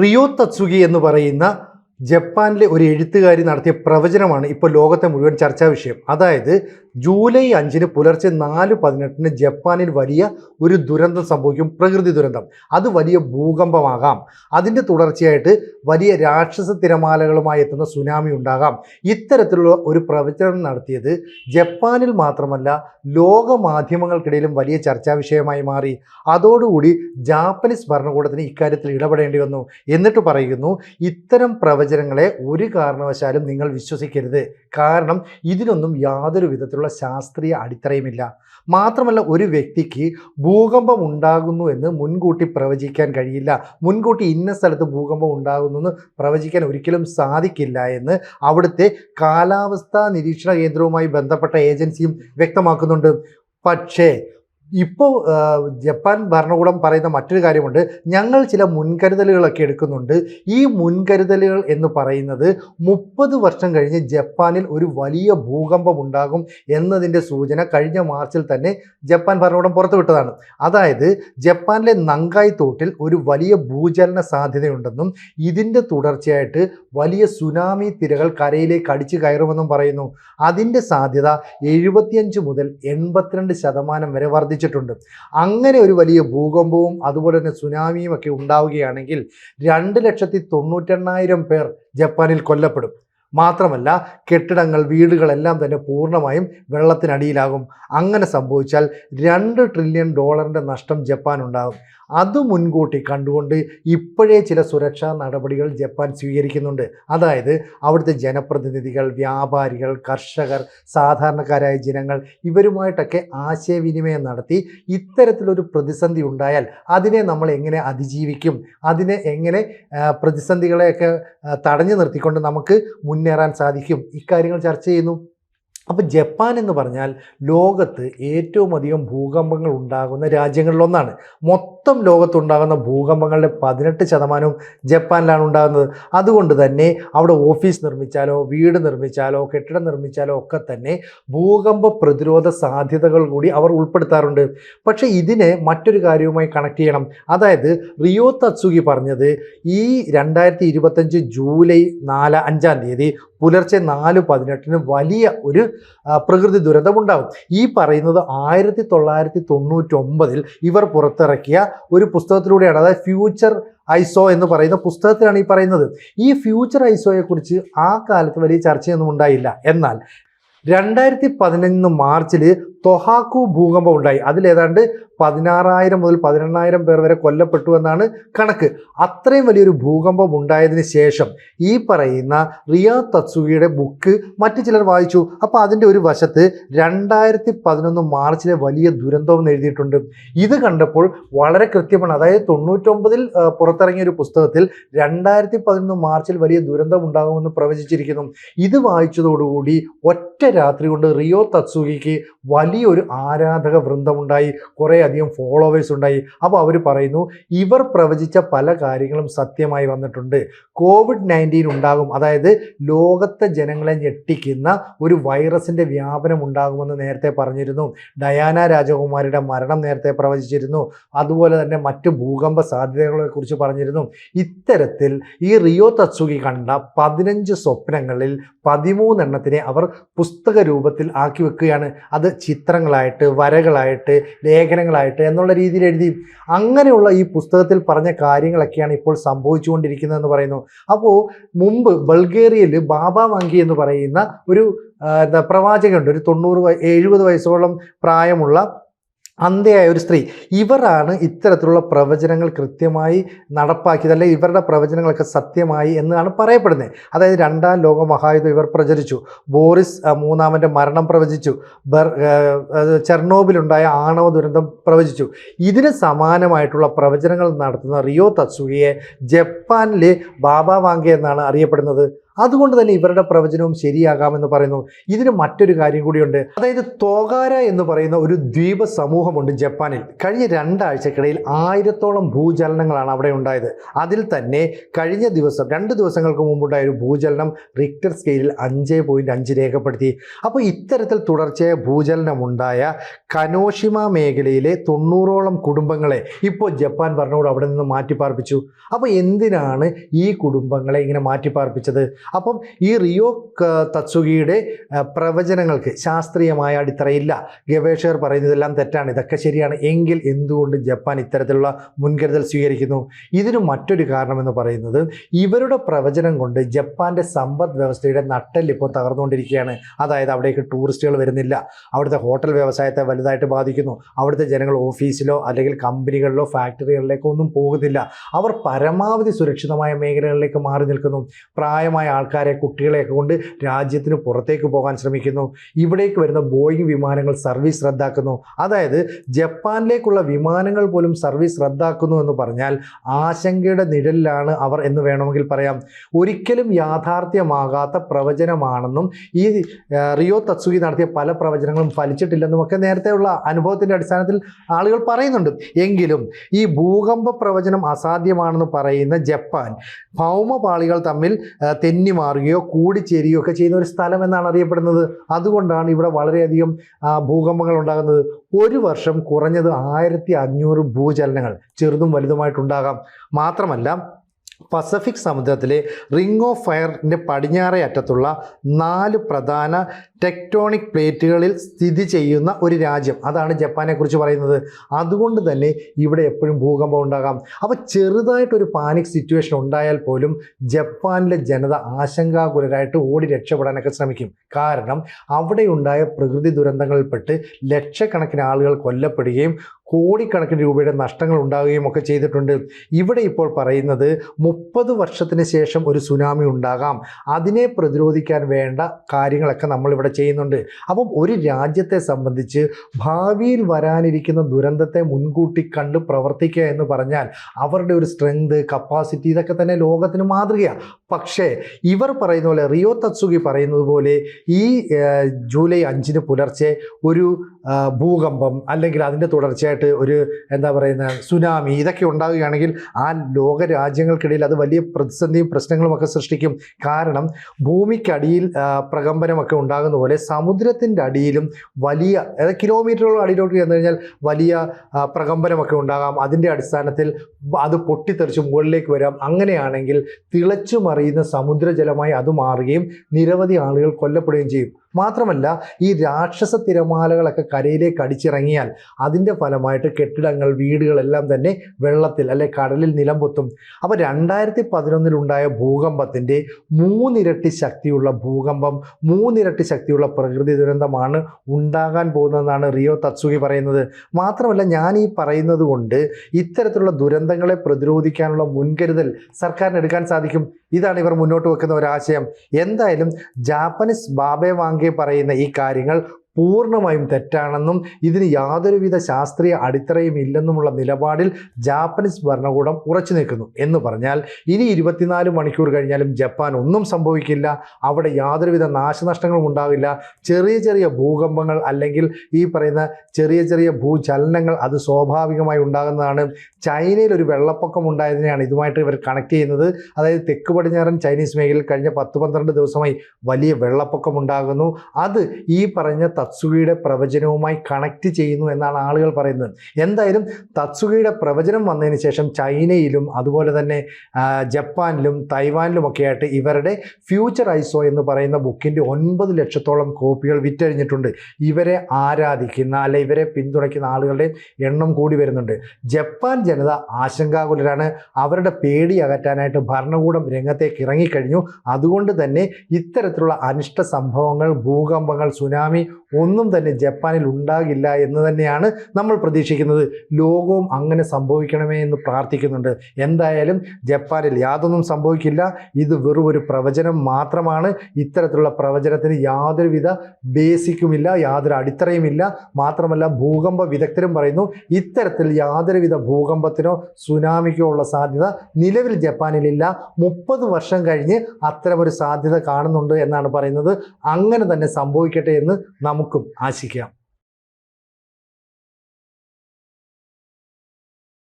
Rio തത്സുഗി എന്ന് പറയുന്ന ജപ്പാനിലെ ഒരു എഴുത്തുകാരി നടത്തിയ പ്രവചനമാണ് ഇപ്പോൾ ലോകത്തെ മുഴുവൻ ചർച്ചാ വിഷയം. അതായത് ജൂലൈ അഞ്ചിന് പുലർച്ചെ നാല് പതിനെട്ടിന് ജപ്പാനിൽ വലിയ ഒരു ദുരന്തം സംഭവിക്കും പ്രകൃതി ദുരന്തം. അത് വലിയ ഭൂകമ്പമാകാം. അതിന്റെ തുടർച്ചയായിട്ട് വലിയ രാക്ഷസ തിരമാലകളുമായി എത്തുന്ന സുനാമി ഉണ്ടാകാം. ഇത്തരത്തിലുള്ള ഒരു പ്രവചനം നടത്തിയത് ജപ്പാനിൽ മാത്രമല്ല ലോക മാധ്യമങ്ങൾക്കിടയിലും വലിയ ചർച്ചാ വിഷയമായി മാറി. അതോടുകൂടി ജാപ്പനീസ് ഭരണകൂടത്തിന് ഇക്കാര്യത്തിൽ ഇടപെടേണ്ടി വന്നു. എന്നിട്ട് പറയുന്നു ഇത്തരം പ്രവചനങ്ങളെ ഒരു കാരണവശാലും നിങ്ങൾ വിശ്വസിക്കരുത്. കാരണം ഇതിനൊന്നും യാതൊരു വിധത്തിലുള്ള ശാസ്ത്രീയ അടിത്തറയുമില്ല. മാത്രമല്ല ഒരു വ്യക്തിക്ക് ഭൂകമ്പം ഉണ്ടാകുന്നു എന്ന് മുൻകൂട്ടി പ്രവചിക്കാൻ കഴിയില്ല. മുൻകൂട്ടി ഇന്ന സ്ഥലത്ത് ഭൂകമ്പം ഉണ്ടാകുന്നു എന്ന് പ്രവചിക്കാൻ ഒരിക്കലും സാധിക്കില്ല എന്ന് അവിടുത്തെ കാലാവസ്ഥാ നിരീക്ഷണ കേന്ദ്രവുമായി ബന്ധപ്പെട്ട ഏജൻസിയും വ്യക്തമാക്കുന്നുണ്ട്. പക്ഷേ ഇപ്പോൾ ജപ്പാൻ ഭരണകൂടം പറയുന്ന മറ്റൊരു കാര്യമുണ്ട്. ഞങ്ങൾ ചില മുൻകരുതലുകളൊക്കെ എടുക്കുന്നുണ്ട്. ഈ മുൻകരുതലുകൾ എന്ന് പറയുന്നത് മുപ്പത് വർഷം കഴിഞ്ഞ് ജപ്പാനിൽ ഒരു വലിയ ഭൂകമ്പം ഉണ്ടാകും എന്നതിന്റെ സൂചന കഴിഞ്ഞ മാർച്ചിൽ തന്നെ ജപ്പാൻ ഭരണകൂടം പുറത്തുവിട്ടതാണ്. അതായത് ജപ്പാനിലെ നങ്കായ് തോട്ടിൽ ഒരു വലിയ ഭൂചലന സാധ്യതയുണ്ടെന്നും ഇതിന്റെ തുടർച്ചയായിട്ട് വലിയ സുനാമി തിരകൾ കരയിലേക്ക് അടിച്ചു കയറുമെന്നും പറയുന്നു. അതിന്റെ സാധ്യത എഴുപത്തിയഞ്ച് മുതൽ എൺപത്തിരണ്ട് ശതമാനം വരെ വർദ്ധിച്ചിട്ടുണ്ട് അങ്ങനെ ഒരു വലിയ ഭൂകമ്പവും അതുപോലെ തന്നെ സുനാമിയും ഒക്കെ ഉണ്ടാവുകയാണെങ്കിൽ രണ്ട് ലക്ഷത്തി തൊണ്ണൂറ്റെണ്ണായിരം പേർ ജപ്പാനിൽ കൊല്ലപ്പെടും. മാത്രമല്ല കെട്ടിടങ്ങൾ വീടുകളെല്ലാം തന്നെ പൂർണമായും വെള്ളത്തിനടിയിലാകും. അങ്ങനെ സംഭവിച്ചാൽ രണ്ട് ട്രില്യൺ ഡോളറിന്റെ നഷ്ടം ജപ്പാൻ ഉണ്ടാകും. അത് മുൻകൂട്ടി കണ്ടുകൊണ്ട് ഇപ്പോഴേ ചില സുരക്ഷാ നടപടികൾ ജപ്പാൻ സ്വീകരിക്കുന്നുണ്ട്. അതായത് അവിടുത്തെ ജനപ്രതിനിധികൾ വ്യാപാരികൾ കർഷകർ സാധാരണക്കാരായ ജനങ്ങൾ ഇവരുമായിട്ടൊക്കെ ആശയവിനിമയം നടത്തി ഇത്തരത്തിലൊരു പ്രതിസന്ധി ഉണ്ടായാൽ അതിനെ നമ്മൾ എങ്ങനെ അതിജീവിക്കും? അതിനെ എങ്ങനെ പ്രതിസന്ധികളെയൊക്കെ തടഞ്ഞു നിർത്തിക്കൊണ്ട് നമുക്ക് മുന്നേറാൻ സാധിക്കും. ഇക്കാര്യങ്ങൾ ചർച്ച ചെയ്യുന്നു. അപ്പോൾ ജപ്പാൻ എന്ന് പറഞ്ഞാൽ ലോകത്ത് ഏറ്റവും അധികം ഭൂകമ്പങ്ങൾ ഉണ്ടാകുന്ന രാജ്യങ്ങളിലൊന്നാണ്. മൊത്തം ലോകത്തുണ്ടാകുന്ന ഭൂകമ്പങ്ങളുടെ പതിനെട്ട് ശതമാനവും ജപ്പാനിലാണ് ഉണ്ടാകുന്നത്. അതുകൊണ്ട് തന്നെ അവിടെ ഓഫീസ് നിർമ്മിച്ചാലോ വീട് നിർമ്മിച്ചാലോ കെട്ടിടം നിർമ്മിച്ചാലോ ഒക്കെ തന്നെ ഭൂകമ്പ പ്രതിരോധ സാധ്യതകൾ കൂടി അവർ ഉൾപ്പെടുത്താറുണ്ട്. പക്ഷേ ഇതിനെ മറ്റൊരു കാര്യവുമായി കണക്ട് ചെയ്യണം. അതായത് റിയോ തത്സുഗി പറഞ്ഞത് ഈ രണ്ടായിരത്തി ജൂലൈ നാല് അഞ്ചാം തീയതി പുലർച്ചെ നാല് പതിനെട്ടിന് വലിയ ഒരു പ്രകൃതി ദുരന്തമുണ്ടാകും ഈ പറയുന്നത് ആയിരത്തി തൊള്ളായിരത്തി തൊണ്ണൂറ്റൊമ്പതിൽ ഇവർ പുറത്തിറക്കിയ ഒരു പുസ്തകത്തിലൂടെയാണ് അതായത് ഫ്യൂച്ചർ ഐസോ എന്ന് പറയുന്ന പുസ്തകത്തിലാണ് ഈ പറയുന്നത്. ഈ ഫ്യൂച്ചർ ഐസോയെക്കുറിച്ച് ആ കാലത്ത് വലിയ ചർച്ചയൊന്നും ഉണ്ടായില്ല. എന്നാൽ രണ്ടായിരത്തി പതിനൊന്ന് മാർച്ചിൽ തൊഹാക്കു ഭൂകമ്പം ഉണ്ടായി. അതിലേതാണ്ട് പതിനാറായിരം മുതൽ പതിനെണ്ണായിരം പേർ വരെ കൊല്ലപ്പെട്ടു എന്നാണ് കണക്ക്. അത്രയും വലിയൊരു ഭൂകമ്പം ഉണ്ടായതിന് ശേഷം ഈ പറയുന്ന റിയ തത്സുഗിയുടെ ബുക്ക് മറ്റു ചിലർ വായിച്ചു. അപ്പോൾ അതിന്റെ ഒരു വശത്ത് രണ്ടായിരത്തി പതിനൊന്ന് മാർച്ചിലെ വലിയ ദുരന്തം എഴുതിയിട്ടുണ്ട്. ഇത് കണ്ടപ്പോൾ വളരെ കൃത്യമാണ്. അതായത് തൊണ്ണൂറ്റൊമ്പതിൽ പുറത്തിറങ്ങിയ ഒരു പുസ്തകത്തിൽ രണ്ടായിരത്തി പതിനൊന്ന് മാർച്ചിൽ വലിയ ദുരന്തം ഉണ്ടാകുമെന്ന് പ്രവചിച്ചിരിക്കുന്നു. ഇത് വായിച്ചതോടുകൂടി ഒറ്റ രാത്രി കൊണ്ട് റിയോ തത്സുഗിക്ക് വലിയൊരു ആരാധക വൃന്ദമുണ്ടായി കുറേ അധികം ഫോളോവേഴ്സ് ഉണ്ടായി. അപ്പോൾ അവർ പറയുന്നു ഇവർ പ്രവചിച്ച പല കാര്യങ്ങളും സത്യമായി വന്നിട്ടുണ്ട്. കോവിഡ് നയന്റീൻ ഉണ്ടാകും. അതായത് ലോകത്തെ ജനങ്ങളെ ഞെട്ടിക്കുന്ന ഒരു വൈറസിന്റെ വ്യാപനം ഉണ്ടാകുമെന്ന് നേരത്തെ പറഞ്ഞിരുന്നു. ഡയാന രാജകുമാരിയുടെ മരണം നേരത്തെ പ്രവചിച്ചിരുന്നു. അതുപോലെ തന്നെ മറ്റ് ഭൂകമ്പ സാധ്യതകളെക്കുറിച്ച് പറഞ്ഞിരുന്നു. ഇത്തരത്തിൽ ഈ റിയോ തത്സുകി കണ്ട പതിനഞ്ച് സ്വപ്നങ്ങളിൽ പതിമൂന്നെണ്ണത്തിനെ അവർ പുസ്തക രൂപത്തിൽ ആക്കി വെക്കുകയാണ്. അത് ചിത്രങ്ങളായിട്ട് വരകളായിട്ട് ലേഖനങ്ങളായിട്ട് എന്നുള്ള രീതിയിൽ എഴുതി അങ്ങനെയുള്ള ഈ പുസ്തകത്തിൽ പറഞ്ഞ കാര്യങ്ങളൊക്കെയാണ് ഇപ്പോൾ സംഭവിച്ചുകൊണ്ടിരിക്കുന്നതെന്ന് പറയുന്നു. അപ്പോൾ മുമ്പ് ബൾഗേറിയയിൽ ബാബ വങ്കി എന്ന് പറയുന്ന ഒരു എന്താ പ്രവാചകനുണ്ട്. ഒരു തൊണ്ണൂറ് എഴുപത് വയസ്സോളം പ്രായമുള്ള അന്ധയായ ഒരു സ്ത്രീ. ഇവരാണ് ഇത്തരത്തിലുള്ള പ്രവചനങ്ങൾ കൃത്യമായി നടപ്പാക്കിയത് അല്ലെങ്കിൽ ഇവരുടെ പ്രവചനങ്ങളൊക്കെ സത്യമായി എന്നാണ് പറയപ്പെടുന്നത്. അതായത് രണ്ടാം ലോക മഹായുദ്ധം ഇവർ പ്രചരിച്ചു. ബോറിസ് മൂന്നാമന്റെ മരണം പ്രവചിച്ചു. ബർ ചെർണോബിലുണ്ടായ ആണവ ദുരന്തം പ്രവചിച്ചു. ഇതിന് സമാനമായിട്ടുള്ള പ്രവചനങ്ങൾ നടത്തുന്ന റിയോ തത്സുഗിയെ ജപ്പാനിലെ ബാബ വാങ്കെ എന്നാണ് അറിയപ്പെടുന്നത്. അതുകൊണ്ട് തന്നെ ഇവരുടെ പ്രവചനവും ശരിയാകാമെന്ന് പറയുന്നു. ഇതിന് മറ്റൊരു കാര്യം കൂടിയുണ്ട്. അതായത് തോകാര എന്ന് പറയുന്ന ഒരു ദ്വീപ സമൂഹമുണ്ട് ജപ്പാനിൽ. കഴിഞ്ഞ രണ്ടാഴ്ചക്കിടയിൽ ആയിരത്തോളം ഭൂചലനങ്ങളാണ് അവിടെ ഉണ്ടായത്. അതിൽ തന്നെ കഴിഞ്ഞ ദിവസം രണ്ട് ദിവസങ്ങൾക്ക് മുമ്പുണ്ടായ ഒരു ഭൂചലനം റിക്ടർ സ്കെയിലിൽ അഞ്ച് പോയിന്റ് അഞ്ച് രേഖപ്പെടുത്തി. അപ്പോൾ ഇത്തരത്തിൽ തുടർച്ചയായ ഭൂചലനമുണ്ടായ കനോഷിമ മേഖലയിലെ തൊണ്ണൂറോളം കുടുംബങ്ങളെ ഇപ്പോൾ ജപ്പാൻ ഭരണകൂടം അവിടെ നിന്ന് മാറ്റിപ്പാർപ്പിച്ചു. അപ്പോൾ എന്തിനാണ് ഈ കുടുംബങ്ങളെ ഇങ്ങനെ മാറ്റിപ്പാർപ്പിച്ചത്? അപ്പം ഈ റിയോ തത്സുകിയുടെ പ്രവചനങ്ങൾക്ക് ശാസ്ത്രീയമായ അടിത്തറയില്ല. ഗവേഷകർ പറയുന്നതെല്ലാം തെറ്റാണ്. ഇതൊക്കെ ശരിയാണ്. എങ്കിൽ എന്തുകൊണ്ട് ജപ്പാൻ ഇത്തരത്തിലുള്ള മുൻകരുതൽ സ്വീകരിക്കുന്നു? ഇതിന് മറ്റൊരു കാരണമെന്ന് പറയുന്നത് ഇവരുടെ പ്രവചനം കൊണ്ട് ജപ്പാന്റെ സമ്പദ് വ്യവസ്ഥയുടെ നട്ടെല്ല് ഇപ്പോൾ തകർന്നുകൊണ്ടിരിക്കുകയാണ്. അതായത് അവിടേക്ക് ടൂറിസ്റ്റുകൾ വരുന്നില്ല. അവിടുത്തെ ഹോട്ടൽ വ്യവസായത്തെ വലുതായിട്ട് ബാധിക്കുന്നു. അവിടുത്തെ ജനങ്ങൾ ഓഫീസിലോ അല്ലെങ്കിൽ കമ്പനികളിലോ ഫാക്ടറികളിലേക്കോ ഒന്നും പോകുന്നില്ല. അവർ പരമാവധി സുരക്ഷിതമായ മേഖലകളിലേക്ക് മാറി നിൽക്കുന്നു. പ്രായമായ ആൾക്കാരെ കുട്ടികളെയൊക്കെ കൊണ്ട് രാജ്യത്തിന് പുറത്തേക്ക് പോകാൻ ശ്രമിക്കുന്നു. ഇവിടേക്ക് വരുന്ന ബോയിങ് വിമാനങ്ങൾ സർവീസ് റദ്ദാക്കുന്നു. അതായത് ജപ്പാനിലേക്കുള്ള വിമാനങ്ങൾ പോലും സർവീസ് റദ്ദാക്കുന്നു എന്ന് പറഞ്ഞാൽ ആശങ്കയുടെ നിഴലിലാണ് അവർ എന്ന് വേണമെങ്കിൽ പറയാം. ഒരിക്കലും യാഥാർത്ഥ്യമാകാത്ത പ്രവചനമാണെന്നും ഈ റിയോ തത്സുഗി നടത്തിയ പല പ്രവചനങ്ങളും ഫലിച്ചിട്ടില്ലെന്നും ഒക്കെ നേരത്തെയുള്ള അനുഭവത്തിന്റെ അടിസ്ഥാനത്തിൽ ആളുകൾ പറയുന്നുണ്ട്. എങ്കിലും ഈ ഭൂകമ്പ പ്രവചനം അസാധ്യമാണെന്ന് പറയുന്ന ജപ്പാൻ ഭൗമപാളികൾ തമ്മിൽ ആ, തെന്നി മാറുകയോ കൂടിച്ചേരുകയോ ഒക്കെ ചെയ്യുന്ന ഒരു സ്ഥലം എന്നാണ് അറിയപ്പെടുന്നത്. അതുകൊണ്ടാണ് ഇവിടെ വളരെയധികം ഭൂകമ്പങ്ങൾ ഉണ്ടാകുന്നത്. ഒരു വർഷം കുറഞ്ഞത് ആയിരത്തി അഞ്ഞൂറ് ഭൂചലനങ്ങൾ ചെറുതും വലുതുമായിട്ടുണ്ടാകാം. മാത്രമല്ല പസഫിക് സമുദ്രത്തിലെ റിംഗ് ഓഫ് ഫയറിന്റെ പടിഞ്ഞാറേ അറ്റത്തുള്ള നാല് പ്രധാന ടെക്ടോണിക് പ്ലേറ്റുകളിൽ സ്ഥിതി ചെയ്യുന്ന ഒരു രാജ്യം. അതാണ് ജപ്പാനെ കുറിച്ച് പറയുന്നത്. അതുകൊണ്ട് തന്നെ ഇവിടെ എപ്പോഴും ഭൂകമ്പം ഉണ്ടാകാം. അപ്പോൾ ചെറുതായിട്ടൊരു പാനിക് സിറ്റുവേഷൻ ഉണ്ടായാൽ പോലും ജപ്പാനിലെ ജനത ആശങ്കാകുലരായിട്ട് ഓടി രക്ഷപ്പെടാനൊക്കെ ശ്രമിക്കും. കാരണം അവിടെ ഉണ്ടായ പ്രകൃതി ദുരന്തങ്ങളിൽപ്പെട്ട് ലക്ഷക്കണക്കിന് ആളുകൾ കൊല്ലപ്പെടുകയും കോടിക്കണക്കിന് രൂപയുടെ നഷ്ടങ്ങൾ ഉണ്ടാകുകയും ഒക്കെ ചെയ്തിട്ടുണ്ട്. ഇവിടെ ഇപ്പോൾ പറയുന്നത് മുപ്പത് വർഷത്തിന് ശേഷം ഒരു സുനാമി ഉണ്ടാകാം. അതിനെ പ്രതിരോധിക്കാൻ വേണ്ട കാര്യങ്ങളൊക്കെ നമ്മളിവിടെ ചെയ്യുന്നുണ്ട്. അപ്പം ഒരു രാജ്യത്തെ സംബന്ധിച്ച് ഭാവിയിൽ വരാനിരിക്കുന്ന ദുരന്തത്തെ മുൻകൂട്ടി കണ്ട് പ്രവർത്തിക്കുക എന്ന് പറഞ്ഞാൽ അവരുടെ ഒരു സ്ട്രെങ്ത് കപ്പാസിറ്റി ഇതൊക്കെ തന്നെ ലോകത്തിന് മാതൃകയാണ് പക്ഷേ ഇവർ പറയുന്ന പോലെ റിയോ തത്സുഗി പറയുന്നത് പോലെ ഈ ജൂലൈ അഞ്ചിന് പുലർച്ചെ ഒരു ഭൂകമ്പം അല്ലെങ്കിൽ അതിന്റെ തുടർച്ചയായിട്ട് ഒരു എന്താ പറയുന്ന സുനാമി ഇതൊക്കെ ഉണ്ടാവുകയാണെങ്കിൽ ആ ലോക രാജ്യങ്ങൾക്കിടയിൽ അത് വലിയ പ്രതിസന്ധിയും പ്രശ്നങ്ങളും ഒക്കെ സൃഷ്ടിക്കും. കാരണം ഭൂമിക്കടിയിൽ പ്രകമ്പനമൊക്കെ ഉണ്ടാകുന്ന പോലെ സമുദ്രത്തിന്റെ അടിയിലും വലിയ അതായത് കിലോമീറ്ററുകൾ അടിയിലോട്ട് ചെന്ന് കഴിഞ്ഞാൽ വലിയ പ്രകമ്പനമൊക്കെ ഉണ്ടാകാം. അതിന്റെ അടിസ്ഥാനത്തിൽ അത് പൊട്ടിത്തെറിച്ച് മുകളിലേക്ക് വരാം. അങ്ങനെയാണെങ്കിൽ തിളച്ചു മറിയുന്ന സമുദ്രജലമായി അത് മാറുകയും നിരവധി ആളുകൾ കൊല്ലപ്പെടുകയും ചെയ്യും. മാത്രമല്ല ഈ രാക്ഷസ തിരമാലകളൊക്കെ കരയിലേക്ക് അടിച്ചിറങ്ങിയാൽ അതിന്റെ ഫലമായിട്ട് കെട്ടിടങ്ങൾ വീടുകളെല്ലാം തന്നെ വെള്ളത്തിൽ അല്ലെ കടലിൽ നിലംപൊത്തും അപ്പോൾ രണ്ടായിരത്തി പതിനൊന്നിലുണ്ടായ ഭൂകമ്പത്തിന്റെ മൂന്നിരട്ടി ശക്തിയുള്ള ഭൂകമ്പം മൂന്നിരട്ടി ശക്തിയുള്ള പ്രകൃതി ദുരന്തമാണ് ഉണ്ടാകാൻ പോകുന്നതെന്നാണ് റിയോ തത്സുഖി പറയുന്നത്. മാത്രമല്ല ഞാൻ ഈ പറയുന്നത് കൊണ്ട് ഇത്തരത്തിലുള്ള ദുരന്തങ്ങളെ പ്രതിരോധിക്കാനുള്ള മുൻകരുതൽ സർക്കാരിന് എടുക്കാൻ സാധിക്കും. ഇതാണ് ഇവർ മുന്നോട്ട് വെക്കുന്ന ഒരാശയം. എന്തായാലും ജാപ്പനീസ് ബാബെ വാങ്കെ പറയുന്ന ഈ കാര്യങ്ങൾ പൂർണമായും തെറ്റാണെന്നും ഇതിന് യാതൊരുവിധ ശാസ്ത്രീയ അടിത്തറയും ഇല്ലെന്നുമുള്ള നിലപാടിൽ ജാപ്പനീസ് ഭരണകൂടം ഉറച്ചു നിൽക്കുന്നു എന്ന് പറഞ്ഞാൽ ഇനി ഇരുപത്തിനാല് മണിക്കൂർ കഴിഞ്ഞാലും ജപ്പാൻ ഒന്നും സംഭവിക്കില്ല. അവിടെ യാതൊരുവിധ നാശനഷ്ടങ്ങളും ഉണ്ടാവില്ല. ചെറിയ ചെറിയ ഭൂകമ്പങ്ങൾ അല്ലെങ്കിൽ ഈ പറയുന്ന ചെറിയ ചെറിയ ഭൂചലനങ്ങൾ അത് സ്വാഭാവികമായി ഉണ്ടാകുന്നതാണ്. ചൈനയിൽ ഒരു വെള്ളപ്പൊക്കം ഉണ്ടായതിനെയാണ് ഇതുമായിട്ട് ഇവർ കണക്ട് ചെയ്യുന്നത്. അതായത് തെക്ക് പടിഞ്ഞാറൻ ചൈനീസ് മേഖലയിൽ കഴിഞ്ഞ പത്ത് പന്ത്രണ്ട് ദിവസമായി വലിയ വെള്ളപ്പൊക്കം ഉണ്ടാകുന്നു. അത് ഈ പറഞ്ഞ തത്സുകയുടെ പ്രവചനവുമായി കണക്ട് ചെയ്യുന്നു എന്നാണ് ആളുകൾ പറയുന്നത്. എന്തായാലും തത്സുകയുടെ പ്രവചനം വന്നതിന് ശേഷം ചൈനയിലും അതുപോലെ തന്നെ ജപ്പാനിലും തൈവാനിലുമൊക്കെ ആയിട്ട് ഇവരുടെ ഫ്യൂച്ചർ ഐസോ എന്ന് പറയുന്ന ബുക്കിന്റെ ഒൻപത് ലക്ഷത്തോളം കോപ്പികൾ വിറ്റഴിഞ്ഞിട്ടുണ്ട്. ഇവരെ ആരാധിക്കുന്ന അല്ലെ ഇവരെ പിന്തുണയ്ക്കുന്ന ആളുകളുടെ എണ്ണം കൂടി വരുന്നുണ്ട്. ജപ്പാൻ ജനത ആശങ്കാകുലരാണ്. അവരുടെ പേടി അകറ്റാനായിട്ട് ഭരണകൂടം രംഗത്തേക്ക് ഇറങ്ങിക്കഴിഞ്ഞു. അതുകൊണ്ട് തന്നെ ഇത്തരത്തിലുള്ള അനിഷ്ട സംഭവങ്ങൾ ഭൂകമ്പങ്ങൾ സുനാമി ഒന്നും തന്നെ ജപ്പാനിൽ ഉണ്ടാകില്ല എന്ന് തന്നെയാണ് നമ്മൾ പ്രതീക്ഷിക്കുന്നത്. ലോകവും അങ്ങനെ സംഭവിക്കണമേ എന്ന് പ്രാർത്ഥിക്കുന്നുണ്ട്. എന്തായാലും ജപ്പാനിൽ യാതൊന്നും സംഭവിക്കില്ല. ഇത് വെറും ഒരു പ്രവചനം മാത്രമാണ്. ഇത്തരത്തിലുള്ള പ്രവചനത്തിന് യാതൊരുവിധ ബേസിക്കുമില്ല യാതൊരു അടിത്തറയുമില്ല. മാത്രമല്ല ഭൂകമ്പ വിദഗ്ധരും പറയുന്നു ഇത്തരത്തിൽ യാതൊരുവിധ ഭൂകമ്പത്തിനോ സുനാമിക്കോ ഉള്ള സാധ്യത നിലവിൽ ജപ്പാനിലില്ല. മുപ്പത് വർഷം കഴിഞ്ഞ് അത്തരമൊരു സാധ്യത കാണുന്നുണ്ട് എന്നാണ് പറയുന്നത്. അങ്ങനെ തന്നെ സംഭവിക്കട്ടെ എന്ന് നമുക്കും ആശിക്കാം.